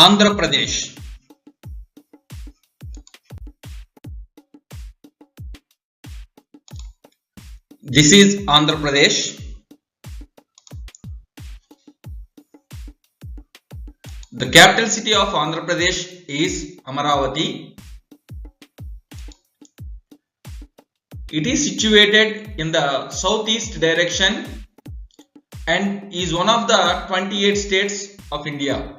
Andhra Pradesh. This is Andhra Pradesh. The capital city of Andhra Pradesh is Amaravati. It is situated in the southeast direction and is one of the 28 states of India.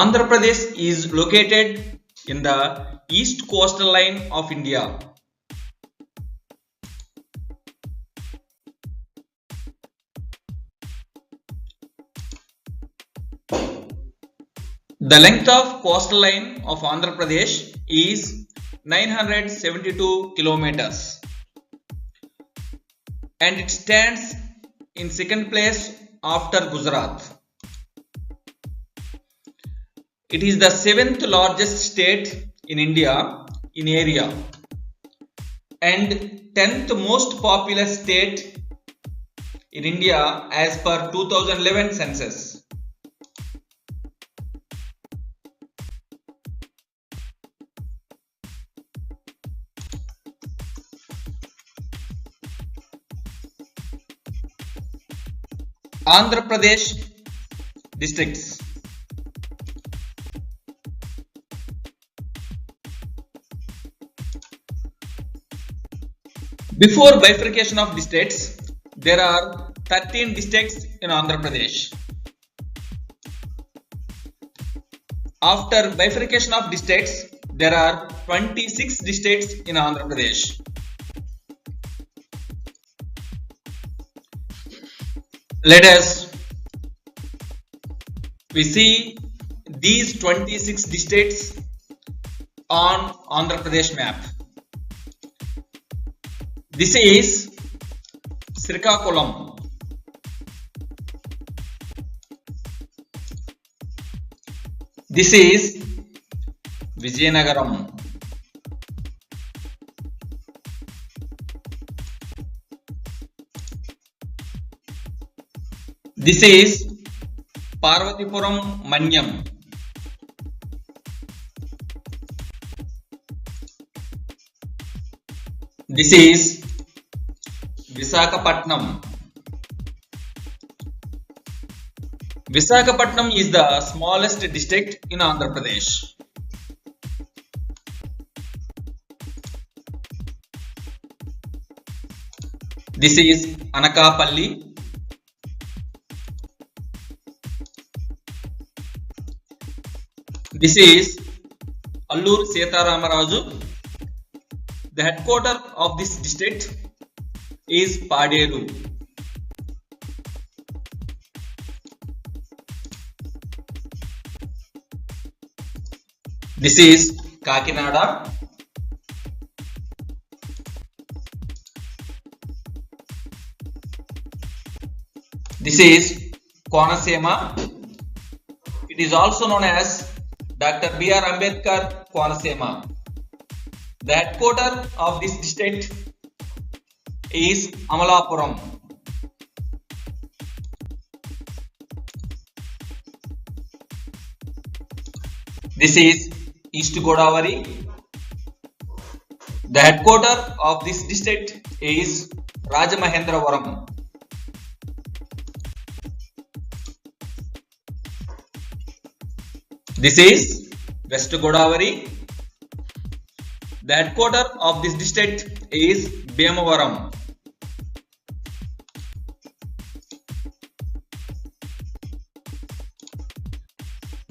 Andhra Pradesh is located in the east coastal line of India. The length of coastal line of Andhra Pradesh is 972 kilometers and it stands in second place after Gujarat. It is the seventh largest state in India in area and 10th most populous state in India as per 2011 census. Andhra Pradesh districts. Before bifurcation of districts, there are 13 districts in Andhra Pradesh. After bifurcation of districts, there are 26 districts in Andhra Pradesh. Let us we see these 26 districts on Andhra Pradesh map. This is Srikakulam. This is Vijayanagaram. This is Parvatipuram Manyam. This is Visakhapatnam. Visakhapatnam is the smallest district in Andhra Pradesh. This is Anakapalli. This is Allur Setaramarazu. The headquarter of this district is Paderu. This is Kakinada. This is Konasema. It is also known as Dr. B.R. Ambedkar Konasema. The headquarter of this district is Amalapuram. This is East Godavari. The headquarter of this district is Rajamahendravaram. This is West Godavari. The headquarter of this district is Bhimavaram.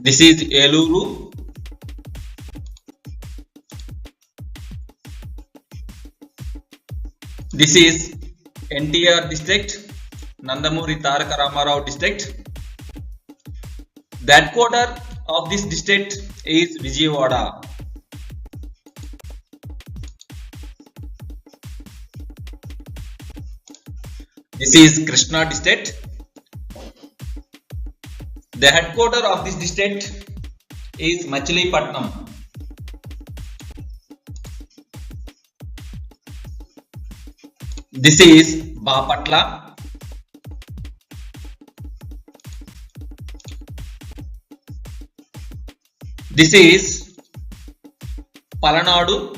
This is Eluru. This is NTR district, Nandamuri Taraka Ramarao district. The headquarter of this district is Vijayawada. This is Krishna district. The headquarter of this district is Machilipatnam. This is Bapatla. This is Palanadu.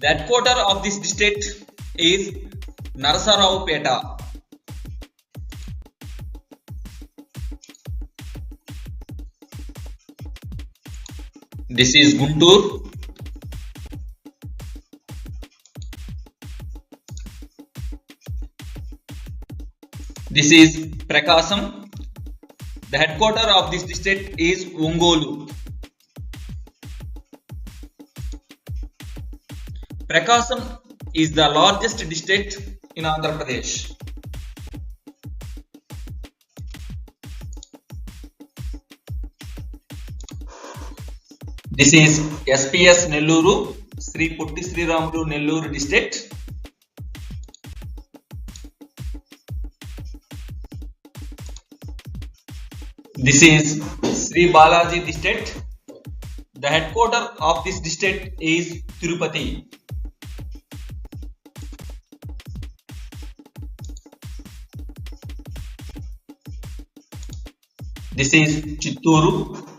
The headquarter of this district is Narasaraopeta. This is Guntur. This is Prakasam. The headquarter of this district is Ongolu. Prakasam is the largest district in Andhra Pradesh. This is SPS Nelluru, Sri Putti Sri Ramulu Nelluru district. This is Sri Balaji district. The headquarter of this district is Tirupati. This is Chitturu.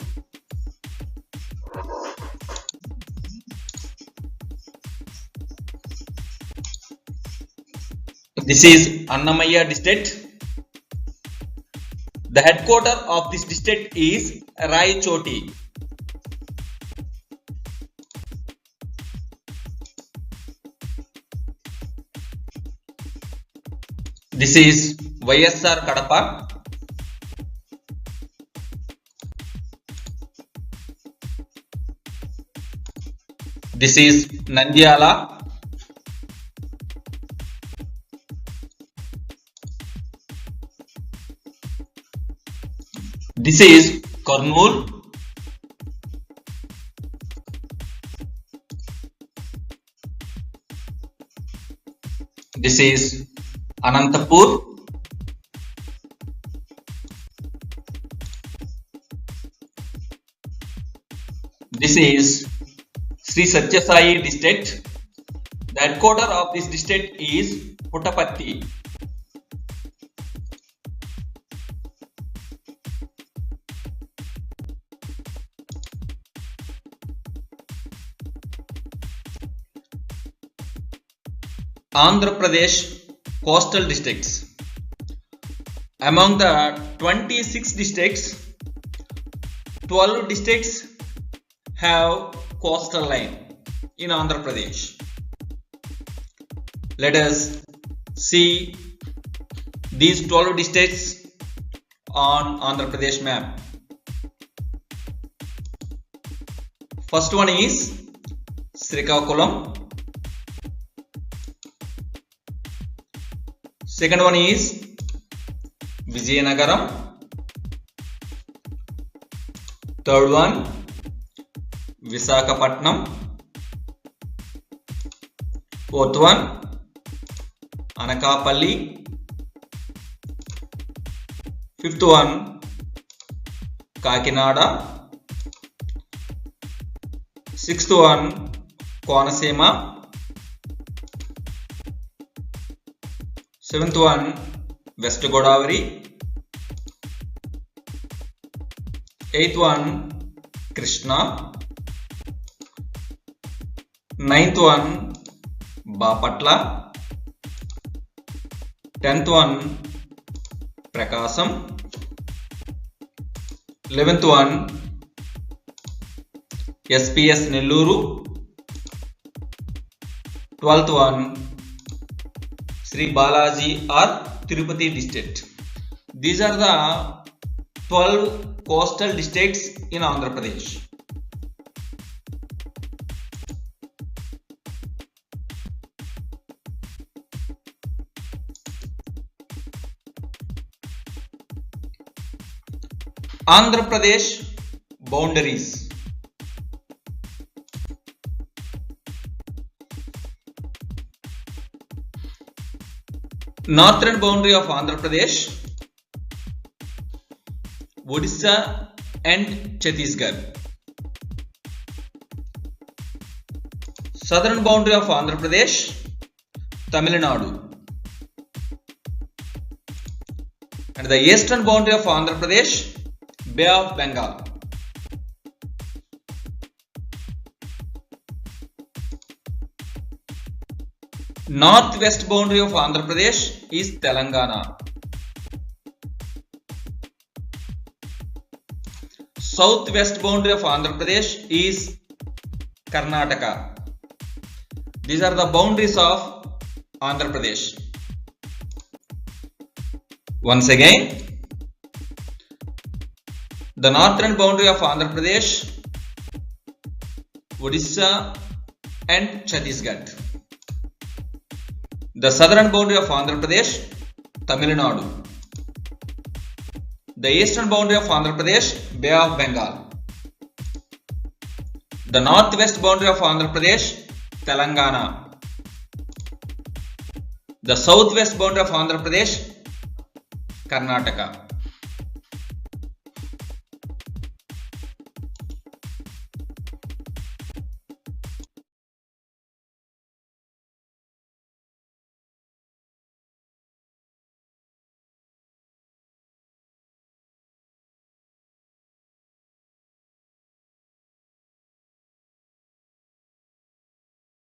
This is Annamaya district. The headquarter of this district is Raichoti. This is YSR Kadapa. This is Nandyala. This is Kurnool. This is Anantapur. This is Sri Satya Sai district. The headquarter of this district is Puttapatti. Andhra Pradesh coastal districts. Among the 26 districts, 12 districts have coastal line in Andhra Pradesh. Let us see these 12 districts on Andhra Pradesh map. First one is Srikakulam. Second one is Vijayanagaram. Third one Visakhapatnam. Fourth one Anakapalli. Fifth one Kakinada. Sixth one Konasema. Seventh one West Godavari. Eighth one Krishna. Ninth one Bapatla. Tenth one Prakasam. Eleventh one SPS Nelluru. Twelfth one Sri Balaji or Tirupati district. These are the 12 coastal districts in Andhra Pradesh. Andhra Pradesh boundaries. Northern boundary of Andhra Pradesh, Odisha and Chhattisgarh. Southern boundary of Andhra Pradesh, Tamil Nadu. And the eastern boundary of Andhra Pradesh, Bay of Bengal. Northwest boundary of Andhra Pradesh is Telangana. Southwest boundary of Andhra Pradesh is Karnataka. These are the boundaries of Andhra Pradesh. Once again, the northern boundary of Andhra Pradesh, Odisha and Chhattisgarh. The southern boundary of Andhra Pradesh, Tamil Nadu. The eastern boundary of Andhra Pradesh, Bay of Bengal. The northwest boundary of Andhra Pradesh, Telangana. The southwest boundary of Andhra Pradesh, Karnataka.